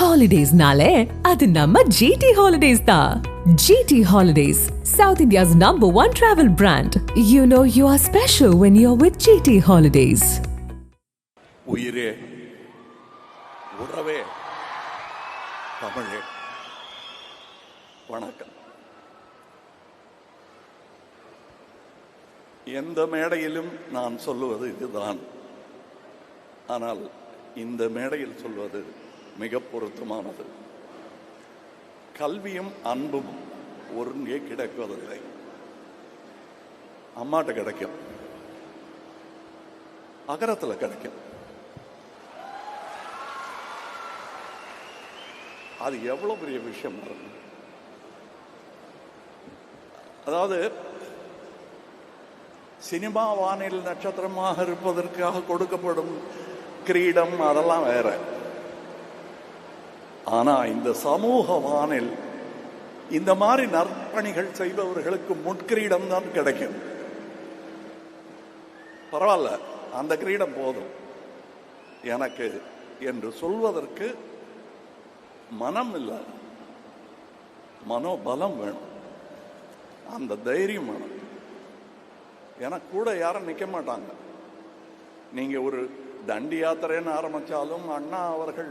ஹாலிடேஸ்னாலே அது நம்ம ஜிடி ஹாலிடேஸ் தான் GT Holidays south India's number one travel brand you know you are special when you are with GT Holidays உயிரே உறவே தமிழே. வணக்கம். எந்த மேடையிலும் நான் சொல்லுவது இதுதான். ஆனால் இந்த மேடையில் சொல்வது மிக பொருத்தமானது. கல்வியும் அன்பும் ஒருங்கே கிடைப்பதில்லை அம்மாட்ட கிடைக்கும். அகரத்துல கிடைக்கும். அது எவ்வளவு பெரிய விஷயம் அதாவது சினிமா வானில் நட்சத்திரமாக இருப்பதற்காக கொடுக்கப்படும் கிரீடம் அதெல்லாம் வேற. ஆனா இந்த சமூக வானில் இந்த மாதிரி நற்பணிகள் செய்பவர்களுக்கு முட்கிரீடம் தான் கிடைக்கும். பரவாயில்ல அந்த கிரீடம் போதும். எனக்கு என்று சொல்வதற்கு மனம் இல்லை. மனோபலம் வேணும். அந்த தைரியம் வேணும். ஏன்னா கூட யாரும் நிற்க மாட்டாங்க. நீங்க ஒரு தண்டி யாத்திரைன்னு ஆரம்பிச்சாலும் அண்ணா அவர்கள்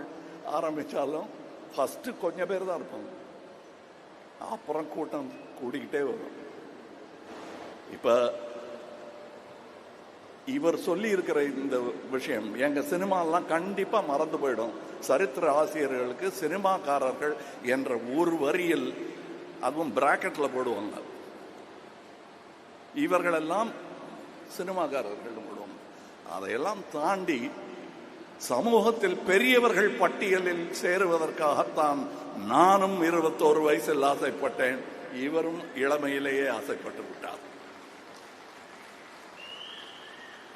ஆரம்பிச்சாலும் ஃபர்ஸ்ட் கொஞ்சம் பேர் தான் இருப்பாங்க அப்புறம் கூட்டம் கூடிக்கிட்டே வரும் இப்ப இவர் சொல்லி இருக்கிற இந்த விஷயம் எங்க சினிமாலாம் கண்டிப்பா மறந்து போயிடும் சரித்திர ஆசிரியர்களுக்கு சினிமாக்காரர்கள் என்ற ஒரு வரியில் அதுவும் பிராக்கெட்ல போடுவாங்க இவர்களெல்லாம் சினிமாக்காரர்கள் போடுவாங்க அதையெல்லாம் தாண்டி சமூகத்தில் பெரியவர்கள் பட்டியலில் சேருவதற்காகத்தான் நானும் இருபத்தோரு வயசில் ஆசைப்பட்டேன். இவரும் இளமையிலேயே ஆசைப்பட்டு விட்டார்.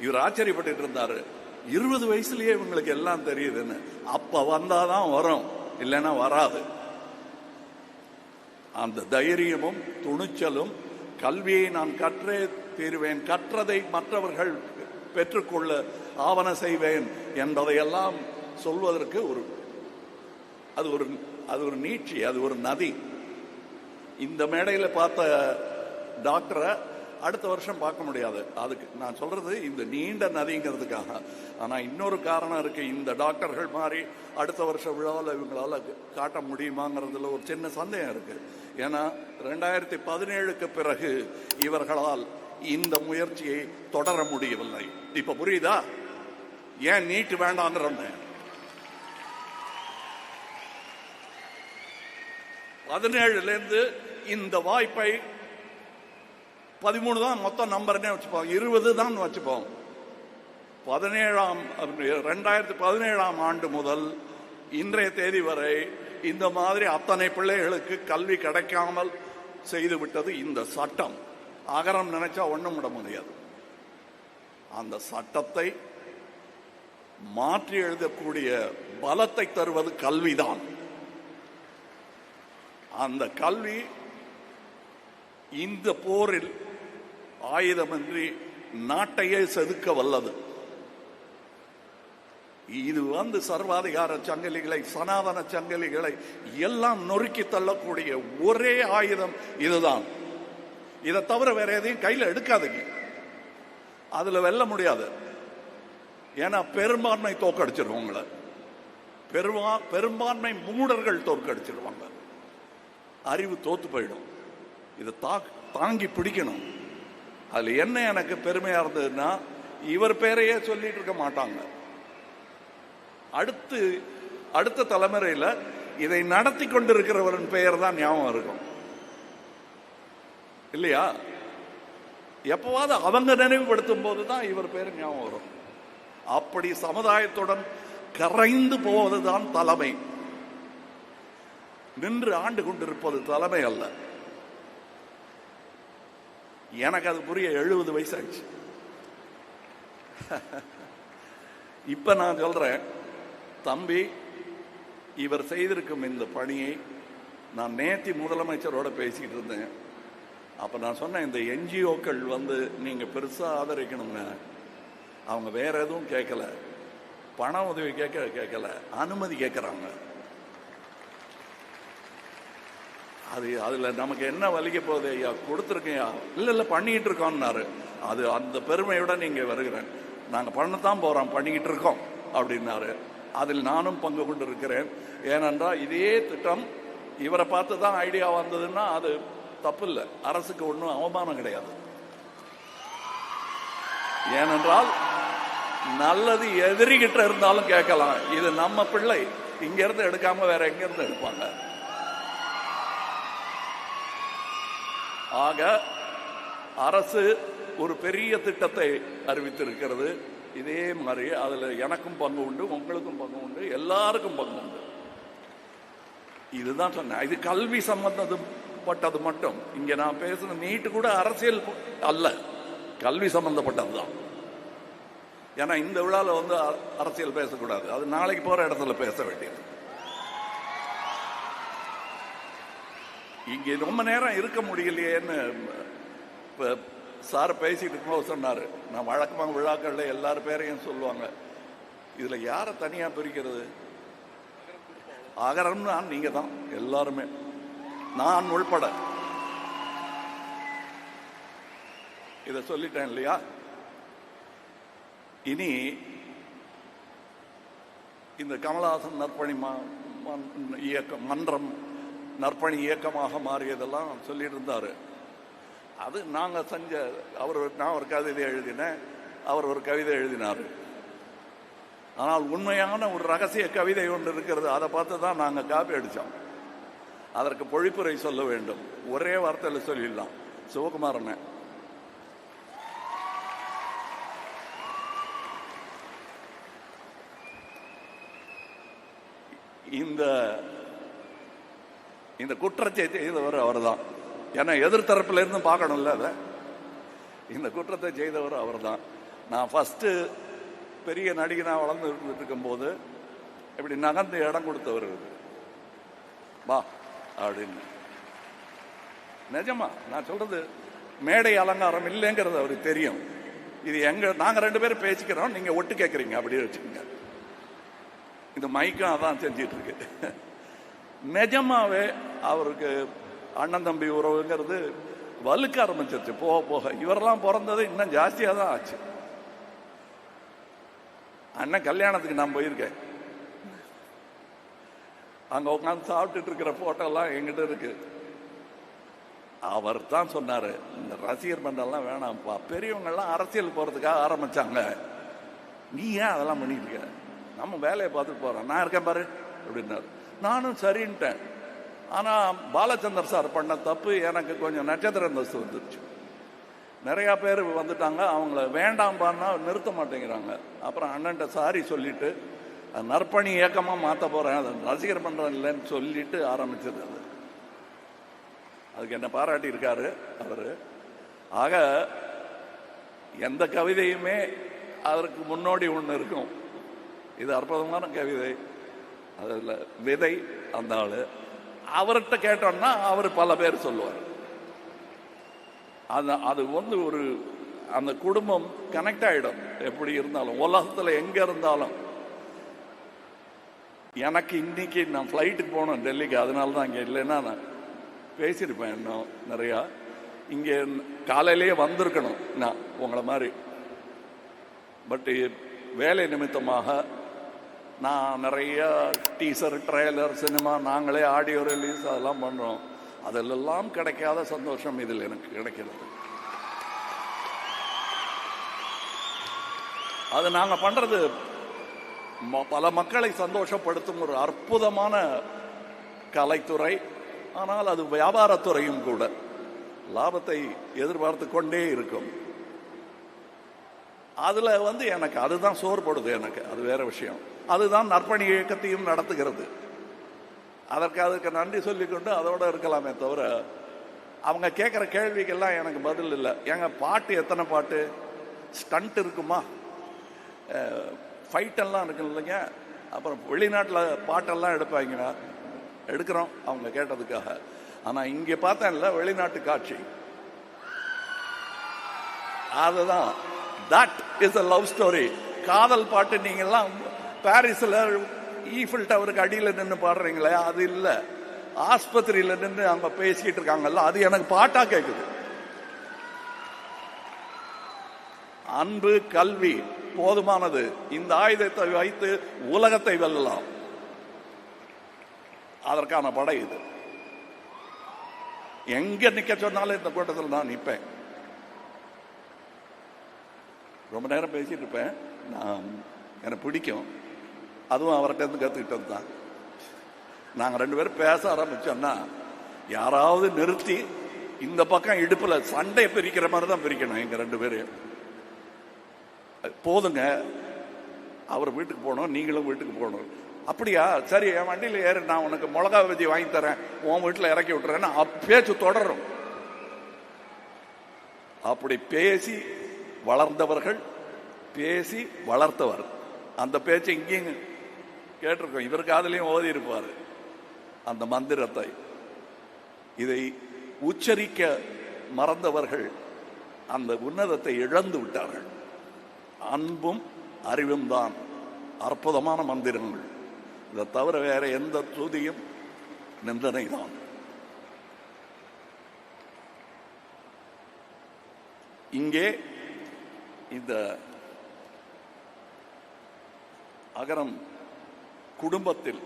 இவர் ஆச்சரியப்பட்டு இருந்தாரு. இருபது வயசுலயே இவங்களுக்கு எல்லாம் தெரியுதுன்னு. அப்ப வந்தாதான் வரும் இல்லைன்னா வராது. அந்த தைரியமும் துணிச்சலும் கல்வியை நான் கற்றே தீருவேன். கற்றதை மற்றவர்கள் பெற்றுக்கொள்ள ஆவண செய்வேன் என்பதையெல்லாம் சொல்வதற்கு ஒரு அது ஒரு அது ஒரு நீட்சி அது ஒரு நதி. இந்த மேடையில் பார்த்த டாக்டரை அடுத்த வருஷம் பார்க்க முடியாது. அதுக்கு நான் சொல்றது இந்த நீண்ட நதிங்கிறதுக்காக. ஆனா இன்னொரு காரணம் இருக்கு. இந்த டாக்டர்கள் மாதிரி அடுத்த வருஷ விழாவில் இவங்களால காட்ட முடியுமாங்கிறதுல ஒரு சின்ன சந்தேகம் இருக்கு. ஏன்னா ரெண்டாயிரத்தி பதினேழுக்கு பிறகு இவர்களால் இந்த முயற்சியை தொடர முடியவில்லை. இப்ப புரியுதா? ஏன் நீட்டு வேண்டாங்கிறேன் பதினேழுல இருந்து இந்த வாய்ப்பை பதிமூணு தான் மொத்தம் நம்பர்னே வச்சுப்போம். இருபது தான் வச்சுப்போம். பதினேழாம் ரெண்டாயிரத்தி பதினேழாம் ஆண்டு முதல் இன்றைய தேதி வரை இந்த மாதிரி அத்தனை பிள்ளைகளுக்கு கல்வி கிடைக்காமல் செய்துவிட்டது இந்த சட்டம். அகரம் நினைச்சா ஒன்றும் விட முடியாது. அந்த சட்டத்தை மாற்றி எழுதக்கூடிய பலத்தை தருவது கல்விதான். அந்த கல்வி இந்த போரில் ஆயுதமின்றி நாட்டையே செதுக்க வல்லது. இது வந்து சர்வாதிகார சங்கிலிகளை சனாதன சங்கிலிகளை எல்லாம் நொறுக்கி தள்ளக்கூடிய ஒரே ஆயுதம் இதுதான். இதை தவிர வேற எதையும் கையில் எடுக்காதீங்க. அதுல வெல்ல முடியாது. ஏன்னா பெரும்பான்மை தோக்கடிச்சிருவோம் உங்களை. பெருமா பெரும்பான்மை மூடர்கள் தோற்கடிச்சிருவாங்க. அறிவு தோத்து போயிடும். இதை தா- தாங்கி பிடிக்கணும். அதில் என்ன எனக்கு பெருமையா இருந்ததுன்னா இவர் பேரையே சொல்லிட்டு இருக்க மாட்டாங்க. அடுத்து அடுத்த தலைமுறையில் இதை நடத்தி கொண்டிருக்கிறவரின் பெயர் தான் ஞாபகம் இருக்கும். இல்லையா? எப்பவாவது அவங்க நினைவுபடுத்தும் போது தான் இவர் பேர் ஞாபகம் வரும். அப்படி சமுதாயத்துடன் கரைந்து போவதுதான் தலைமை. நின்று ஆண்டு கொண்டிருப்பது தலைமை அல்ல. எனக்கு அது புரிய எழுபது வயசு ஆயிடுச்சு இப்ப நான் சொல்றேன் தம்பி இவர் செய்திருக்கும் இந்த பணியை நான் நேத்தி முதலமைச்சரோட பேசிட்டு இருந்தேன். அப்ப நான் சொன்னேன் இந்த என்ஜிஓக்கள் வந்து நீங்க பெருசா ஆதரிக்கணுங்க. அவங்க வேற எதுவும் கேட்கல பண உதவி கேட்க கேட்கல அனுமதி கேட்குறாங்க அது அதுல நமக்கு என்ன வலிக்க போகுது ஐயா? கொடுத்துருக்கையா? இல்ல இல்ல பண்ணிக்கிட்டு இருக்கோம்னாரு அது அந்த பெருமையோட நீங்க வருகிறேன். நாங்க பண்ணத்தான் போறோம் பண்ணிக்கிட்டு இருக்கோம் அப்படின்னாரு. அதில் நானும் பங்கு கொண்டு இருக்கிறேன் ஏனென்றால் இதே திட்டம் இவரை பார்த்து தான் ஐடியா வந்ததுன்னா அது தப்பு இல்லை அரசுக்கு ஒன்றும் அவமானம் கிடையாது. ஏனென்றால் நல்லது எதிரிகிட்ட இருந்தாலும் கேட்கலாம். இது நம்ம பிள்ளை. இங்க இருந்து எடுக்காம வேற எங்க இருந்து எடுப்பாங்க? ஆக அரசு ஒரு பெரிய திட்டத்தை அறிவித்திருக்கிறது. இதே மாதிரி அதுல எனக்கும் பங்கு உண்டு உங்களுக்கும் பங்கு உண்டு எல்லாருக்கும் பங்கு உண்டு. இதுதான் சொன்னேன். இது கல்வி பட்டது மட்டும். இங்க நான் பேசுன நீட்டு கூட அரசியல் அல்ல. கல்வி சம்பந்தப்பட்டதுதான். ஏன்னா இந்த விழால வந்து அ- அரசியல் பேசக்கூடாது. அது நாளைக்கு போற இடத்துல பேச வேண்டியது. இங்க ரொம்ப நேரம் இருக்க முடியலையேன்னு இப்ப சார் பேசிட்டு இருக்கும்போது சொன்னாரு. நான் வழக்கமாக விழாக்கள்ல எல்லார் பேரையும் சொல்லுவாங்க. இதுல யாரை தனியா பிரிக்கிறது? அகரம்னா நீங்க தான் எல்லாருமே. நான் உள்பட. இத சொல்லிட்டேன் இல்லையா? இனி இந்த கமலஹாசன் நற்பணி மன்- இயக்கம் மன்றம் நற்பணி இயக்கமாக மாறியதெல்லாம் சொல்லிட்டு இருந்தாரு. அது நாங்க செஞ்ச அவர் நான் ஒரு கவிதை எழுதினேன் அவர் ஒரு கவிதை எழுதினார். ஆனால் உண்மையான ஒரு ரகசிய கவிதை ஒன்று இருக்கிறது. அதை பார்த்து தான் நாங்கள் காப்பி அடித்தோம் அதற்கு பொழிப்புரை சொல்ல வேண்டும். ஒரே வார்த்தையில் சொல்லிடலாம். சிவகுமாரன். இந்த இந்த குற்றத்தை செய்தவர் அவர்தான். ஏன்னா எதிர்த்தரப்புல இருந்து பார்க்கணும்ல அதை? இந்த குற்றத்தை செய்தவர் அவர்தான். நான் ஃபஸ்ட்டு பெரிய நடிகனாக வளர்ந்து இருந்துட்டு இருக்கும்போது இப்படி நகர்ந்து இடம் கொடுத்தவர் வா. அப்படின்னு. நிஜமா நான் சொல்றது மேடை அலங்காரம் இல்லைங்கிறது அவருக்கு தெரியும். இது எங்க நாங்க ரெண்டு பேரும் பேசிக்கிறோம் நீங்க ஒட்டு கேட்கறீங்க அப்படியே வச்சுக்கோங்க. இந்த மைக்கும் அதான் செஞ்சிட்டு இருக்கு நிஜமாவே அவருக்கு அண்ணன் தம்பி உறவுங்கிறது வலுக்க ஆரம்பிச்சிருச்சு போக போக. இவரெல்லாம் பிறந்தது இன்னும் ஜாஸ்தியாக தான் ஆச்சு. அண்ணன் கல்யாணத்துக்கு நான் போயிருக்கேன். அங்க உட்காந்து சாப்பிட்டுட்டு இருக்கிற போட்டோ எங்கிட்ட இருக்கு. அவர் தான் சொன்னாரு இந்த ரசிகர் மன்றம்லாம் வேணாம்ப்பா. பெரியவங்க எல்லாம் அரசியல் போறதுக்காக ஆரம்பிச்சாங்க. நீ ஏன் அதெல்லாம் பண்ணிட்டு இருக்க? நம்ம வேலையை பார்த்துட்டு போகிறோம் நான் இருக்கேன் பாரு அப்படின்னாரு. நானும் சரின்ட்டேன். ஆனா பாலச்சந்தர் சார் பண்ண தப்பு எனக்கு கொஞ்சம் நட்சத்திர அந்தஸ்து வந்துருச்சு. நிறைய பேர் வந்துட்டாங்க அவங்கள வேண்டாம்பான்னா நிறுத்த மாட்டேங்கிறாங்க. அப்புறம் அண்ணன்ட்ட சாரி சொல்லிட்டு நற்பணி இயக்கமாக மாற்ற போறேன். அது ரசிகர் மன்றம் இல்லைன்னு சொல்லிட்டு ஆரம்பிச்சது அது. அதுக்கு என்ன பாராட்டி இருக்காரு அவர். ஆக எந்த கவிதையுமே அதற்கு முன்னோடி ஒன்று இருக்கும். இது அற்புதமான கவிதை. அதில் விதை அந்த ஆள். அவர்கிட்ட கேட்டோம்னா அவர் பல பேர் சொல்லுவார். அது அது வந்து ஒரு அந்த குடும்பம் கனெக்ட் ஆகிடும் எப்படி இருந்தாலும் உலகத்துல எங்கே இருந்தாலும். எனக்கு இன்னைக்கு நான் ஃப்ளைட்டுக்கு போனோம் டெல்லிக்கு அதனால தான் அங்கே இல்லைன்னா நான் பேசியிருப்பேன் இன்னும் நிறையா. இங்கே காலையிலேயே வந்திருக்கணும் நான் உங்களை மாதிரி. பட் வேலை நிமித்தமாக நான் நிறைய டீசர் ட்ரெய்லர் சினிமா நாங்களே ஆடியோ ரிலீஸ் அதெல்லாம் பண்ணுறோம் அதெல்லாம் கிடைக்காத சந்தோஷம் இதில் எனக்கு கிடைக்கிறது. அது நாங்கள் பண்ணுறது பல மக்களை சந்தோஷப்படுத்தும் ஒரு அற்புதமான கலைத்துறை. ஆனால் அது வியாபாரத்துறையும் கூட. லாபத்தை எதிர்பார்த்து கொண்டே இருக்கும். அதுல வந்து எனக்கு அதுதான் சோர்படுது எனக்கு. அது வேற விஷயம். அதுதான் நற்பணி இயக்கத்தையும் நடத்துகிறது. அதற்கு அதுக்கு நன்றி சொல்லிக்கொண்டு அதோட இருக்கலாமே தவிர அவங்க கேட்குற கேள்விக்கெல்லாம் எனக்கு பதில் இல்லை. எங்கள் பாட்டு எத்தனை பாட்டு? ஸ்டண்ட் இருக்குமா? ஃபைட்டெல்லாம் இருக்கு இல்லைங்க. அப்புறம் வெளிநாட்டில் பாட்டெல்லாம் எடுப்பாங்க. எடுக்கிறோம் அவங்க கேட்டதுக்காக. ஆனால் இங்கே பார்த்தேன்ல வெளிநாட்டு காட்சி. அதுதான். That is a love story காதல் பாட்டு நீங்கள்லாம் பாரிஸில் ஈஃபில் டவருக்கு அடியில் நின்று பாடுறீங்களே அது இல்லை. ஆஸ்பத்திரியில் நின்று அவங்க பேசிக்கிட்டு இருக்காங்கல்ல அது எனக்கு பாட்டாக கேட்குது அன்பு கல்வி. போதுமானது. இந்த ஆயுதத்தை வைத்து உலகத்தை வெல்லலாம். அதற்கான படை இது. எங்க நிக்க சொன்னாலும் இந்த கூட்டத்தில் நான் நிற்பேன் ரொம்ப நேரம் பேசிட்டு இருப்பேன். நான் எனக்கு பிடிக்கும். அதுவும் அவர்கிட்ட இருந்து கத்துக்கிட்டது தான். நாங்க ரெண்டு பேரும் பேச ஆரம்பிச்சோம்னா யாராவது நிறுத்தி இந்த பக்கம் இடுப்புல சண்டை பிரிக்கிற மாதிரி தான் பிரிக்கணும் எங்க ரெண்டு பேரையும் போதுங்க. அவர் வீட்டுக்கு போகணும் நீங்களும் வீட்டுக்கு போகணும். அப்படியா? சரி என் வண்டியில் ஏறு நான் உனக்கு மிளகா வெஜி வாங்கி தரேன். உன் வீட்டில் இறக்கி விட்டுறேன்னு அப்~ பேச்சு தொடரும். அப்படி பேசி வளர்ந்தவர்கள் பேசி வளர்த்தவர். அந்த பேச்சு இங்கேயும் கேட்டிருக்கோம். இவர் காதலையும் ஓதி இருப்பார். அந்த மந்திரத்தை. இதை உச்சரிக்க மறந்தவர்கள் அந்த உன்னதத்தை இழந்து விட்டார்கள். அன்பும் அறிவும் தான். அற்புதமான மந்திரங்கள். இதை தவிர வேற எந்த துதியும் நிந்தனை தான் இங்கே இந்த அகரம் குடும்பத்தில்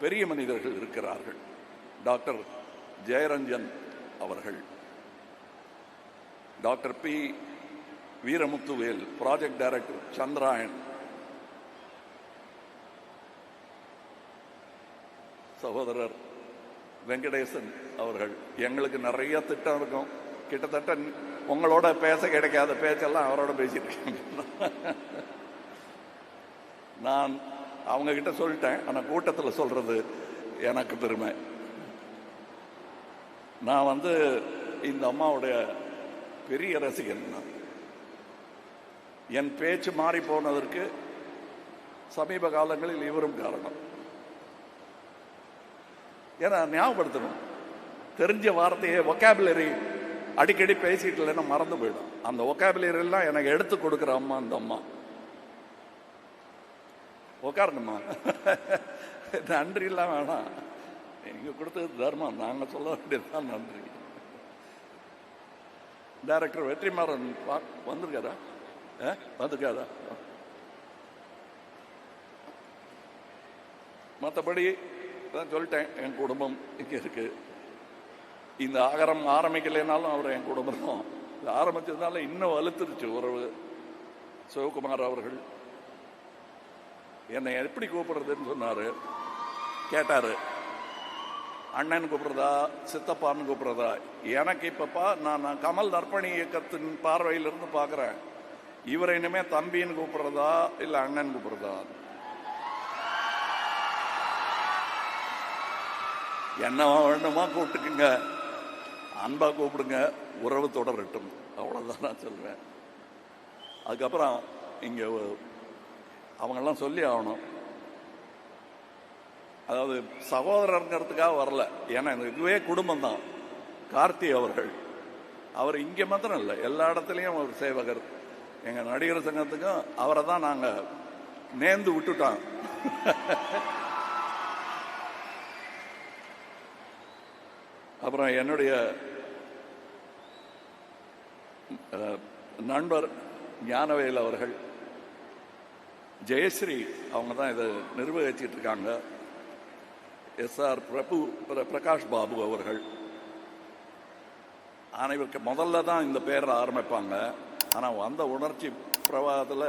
பெரிய மனிதர்கள் இருக்கிறார்கள். டாக்டர் ஜெயரஞ்சன் அவர்கள். Doctor P Veeramuthuvel project director Chandrayaan. சகோதரர் வெங்கடேசன் அவர்கள். எங்களுக்கு நிறைய திட்டம் இருக்கும். கிட்டத்தட்ட உங்களோட பேச கிடைக்காத பேச்செல்லாம் அவரோட பேசியிருக்கேன் நான் அவங்க கிட்ட சொல்லிட்டேன். ஆனால் கூட்டத்தில் சொல்றது எனக்கு பெருமை. நான் வந்து இந்த அம்மாவுடைய பெரிய ரசிகன் நான். என் பேச்சு மாறி போனதற்கு சமீப காலங்களில் இவரும் காரணம். ஏன்னா ஞாபகப்படுத்தணும். தெரிஞ்ச வார்த்தையை ஒக்காபுலரி அடிக்கடி பேசிட்டு இல்லைன்னா மறந்து போயிடும். அந்த ஒக்காபுலரி எல்லாம் எனக்கு எடுத்து கொடுக்குற அம்மா அந்த அம்மா. உட்காரணுமா நன்றி இல்லாம வேணாம். நீங்க கொடுத்தது தர்மம். நாங்க சொல்ல வேண்டியதுதான் நன்றி. டைரக்டர் வெற்றிமாறன் பா- வந்திருக்காரா? ஆ? மற்றபடி தான் சொல்லிட்டேன் என் குடும்பம் இங்கே இருக்கு. இந்த ஆகரம் ஆரம்பிக்கலைனாலும் அவர் என் குடும்பம். தான் இது ஆரம்பிச்சதுனால இன்னும் வலுத்துருச்சு உறவு. சிவகுமார் அவர்கள் என்னை எப்படி கூப்பிடுறதுன்னு சொன்னாரு. கேட்டாரு. அண்ணன் கூப்பிடுறதா சித்தப்பான்னு கூப்பிடுறதா? எனக்கு இப்பப்பா நான் நான் கமல் நற்பணி இயக்கத்தின் பார்வையிலிருந்து பார்க்குறேன் இவரை இனிமே தம்பின்னு கூப்பிடுறதா இல்லை அண்ணன் கூப்பிடுறதா? என்ன வேணுமா கூப்பிட்டுக்குங்க? அன்பா கூப்பிடுங்க. உறவு தொடரட்டும். அவ்வளவுதான் நான் சொல்வேன். அதுக்கப்புறம் இங்க அவங்கெல்லாம் சொல்லி ஆகணும். அதாவது சகோதரருங்கிறதுக்காக வரல. ஏன்னா இதுவே குடும்பம் தான் கார்த்தி அவர்கள். அவர் இங்க மாத்திரம் இல்லை. எல்லா இடத்துலையும் அவர் சேவகர். எங்க நடிகர் சங்கத்துக்கும் அவரை தான் நாங்க நேர்ந்து விட்டுட்டோம். அப்புறம் என்னுடைய நண்பர் ஞானவேல் அவர்கள் ஜெயஸ்ரீ அவங்க தான் இதை நிர்வகிச்சிட்டு இருக்காங்க. எஸ் ஆர் பிரபு பிர- பிரகாஷ் பாபு அவர்கள். அனைவருக்கு முதல்ல தான் இந்த பேரை ஆரம்பிப்பாங்க. ஆனால் வந்த உணர்ச்சி பிரவாகத்தில்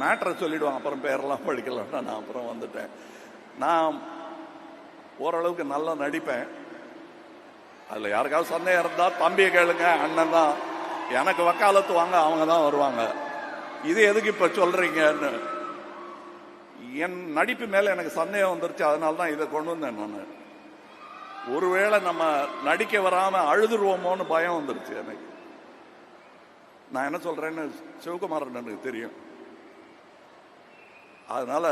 மேட்ரை சொல்லிடுவாங்க. அப்புறம் பேரெல்லாம் படிக்கலாம்னா நான் அப்புறம் வந்துட்டேன். நான் ஓரளவுக்கு நல்லா நடிப்பேன். அதில் யாருக்காவது சந்தேகம் இருந்தால் தம்பியை கேளுங்க அண்ணன் தான். எனக்கு வக்காலத்து வாங்க அவங்க தான் வருவாங்க. இது எதுக்கு இப்போ சொல்கிறீங்கன்னு என் நடிப்பு மேலே எனக்கு சந்தேகம் வந்துருச்சு. அதனால தான் இதை கொண்டு வந்தேன் நான். ஒருவேளை நம்ம நடிக்க வராமல் அழுதுருவோமோன்னு பயம் வந்துருச்சு எனக்கு. நான் என்ன சொல்றேன்னு சிவகுமாரன் எனக்கு தெரியும் அதனால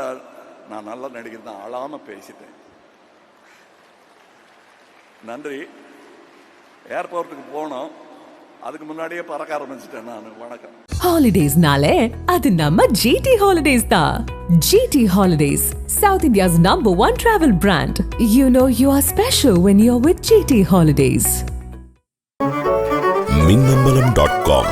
நான் நல்லா நடிகர் தான் அழாம பேசிட்டேன் நன்றி ஏர்போர்ட்டுக்கு போனோம் அதுக்கு முன்னாடியே பறக்க ஆரம்பிச்சிட்டேன் நான் வணக்கம் Holidays-நாலே அது நம்ம GT Holidays தான். GT Holidays, South India's number one travel brand. You know you are special when you're with GT Holidays. Minnambalam dot com